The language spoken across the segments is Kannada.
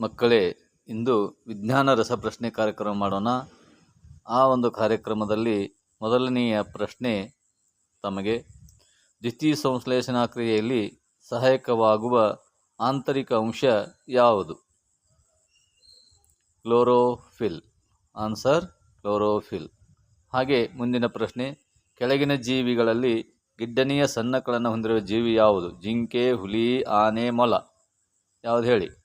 ಮಕ್ಕಳೇ, ಇಂದು ವಿಜ್ಞಾನ ರಸಪ್ರಶ್ನೆ ಕಾರ್ಯಕ್ರಮ ಮಾಡೋಣ. ಆ ಒಂದು ಕಾರ್ಯಕ್ರಮದಲ್ಲಿ ಮೊದಲನೆಯ ಪ್ರಶ್ನೆ ತಮಗೆ. ದ್ವಿತೀಯ ಸಂಶ್ಲೇಷಣಾ ಕ್ರಿಯೆಯಲ್ಲಿ ಸಹಾಯಕವಾಗುವ ಆಂತರಿಕ ಅಂಶ ಯಾವುದು? ಕ್ಲೋರೋಫಿಲ್. Answer, chlorophyll. ಹಾಗೆ ಮುಂದಿನ ಪ್ರಶ್ನೆ. ಕೆಳಗಿನ ಜೀವಿಗಳಲ್ಲಿ ಗಿಡ್ಡನೆಯ ಸಣ್ಣಗಳನ್ನು ಹೊಂದಿರುವ ಜೀವಿ ಯಾವುದು? ಜಿಂಕೆ, ಹುಲಿ, ಆನೆ, ಮೊಲ. ಯಾವುದು ಹೇಳಿ?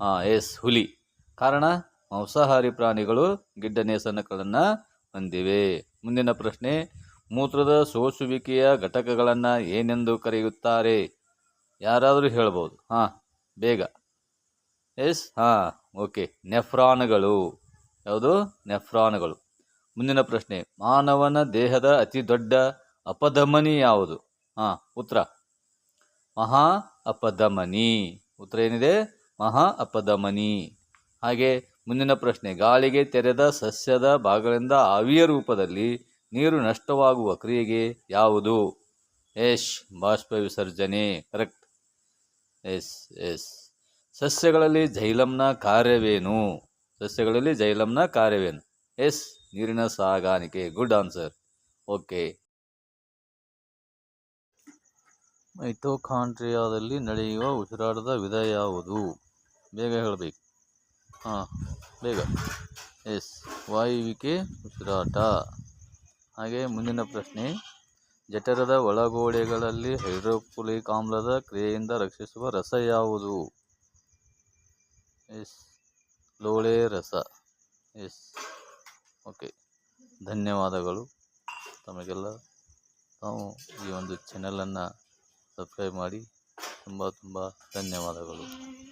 ಹಾಂ ಎಸ್, ಹುಲಿ. ಕಾರಣ, ಮಾಂಸಾಹಾರಿ ಪ್ರಾಣಿಗಳು ಗಿಡ್ಡನೆಯ ಸನ್ನಕಗಳನ್ನು ಹೊಂದಿವೆ. ಮುಂದಿನ ಪ್ರಶ್ನೆ, ಮೂತ್ರದ ಸೋಸುವಿಕೆಯ ಘಟಕಗಳನ್ನು ಏನೆಂದು ಕರೆಯುತ್ತಾರೆ? ಯಾರಾದರೂ ಹೇಳ್ಬೋದು. ಹಾಂ, ಬೇಗ. ಎಸ್, ಹಾಂ, ಓಕೆ. ನೆಫ್ರಾನ್ಗಳು. ಯಾವುದು? ನೆಫ್ರಾನ್ಗಳು. ಮುಂದಿನ ಪ್ರಶ್ನೆ, ಮಾನವನ ದೇಹದ ಅತಿ ದೊಡ್ಡ ಅಪಧಮನಿ ಯಾವುದು? ಹಾಂ, ಉತ್ತರ. ಮಹಾ ಅಪಧಮನಿ. ಉತ್ತರ ಏನಿದೆ? ಮಹಾ ಅಪಧಮನಿ ಹಾಗೆ ಮುಂದಿನ ಪ್ರಶ್ನೆ, ಗಾಳಿಗೆ ತೆರೆದ ಸಸ್ಯದ ಭಾಗಗಳಿಂದ ಆವಿಯ ರೂಪದಲ್ಲಿ ನೀರು ನಷ್ಟವಾಗುವ ಕ್ರಿಯೆಗೆ ಯಾವುದು? ಎಸ್, ಬಾಷ್ಪ ವಿಸರ್ಜನೆ, ಕರೆಕ್ಟ್. S S. ಸಸ್ಯಗಳಲ್ಲಿ ಜೈಲಂನ ಕಾರ್ಯವೇನು? ಸಸ್ಯಗಳಲ್ಲಿ ಜೈಲಂನ ಕಾರ್ಯವೇನು? ಎಸ್, ನೀರಿನ ಸಾಗಾಣಿಕೆ, ಗುಡ್ ಆನ್ಸರ್. ಓಕೆ. ಮೈಟೋಕಾಂಡ್ರಿಯಾದಲ್ಲಿ ನಡೆಯುವ ಉಸಿರಾಟದ ವಿಧ ಯಾವುದು? ಬೇಗ ಹೇಳಬೇಕು. ಹಾಂ, ಬೇಗ. ಎಸ್, ವಾಯುವಿಕೆ, ಉಸಿರಾಟ. ಹಾಗೆ ಮುಂದಿನ ಪ್ರಶ್ನೆ. ಜಠರದ ಒಳಗೋಡೆಗಳಲ್ಲಿ ಹೈಡ್ರೋಪುಲಿಕ್ ಆಮ್ಲದ ಕ್ರಿಯೆಯಿಂದ ರಕ್ಷಿಸುವ ರಸ ಯಾವುದು? ಎಸ್, ಲೋಳೆ ರಸ. Yes, okay. ಧನ್ಯವಾದಗಳು. ತಮಗೆಲ್ಲ ತಾವು ಈ ಒಂದು ಚಾನಲನ್ನು ಸಬ್ಸ್ಕ್ರೈಬ್ ಮಾಡಿ. ತುಂಬ ತುಂಬ ಧನ್ಯವಾದಗಳು.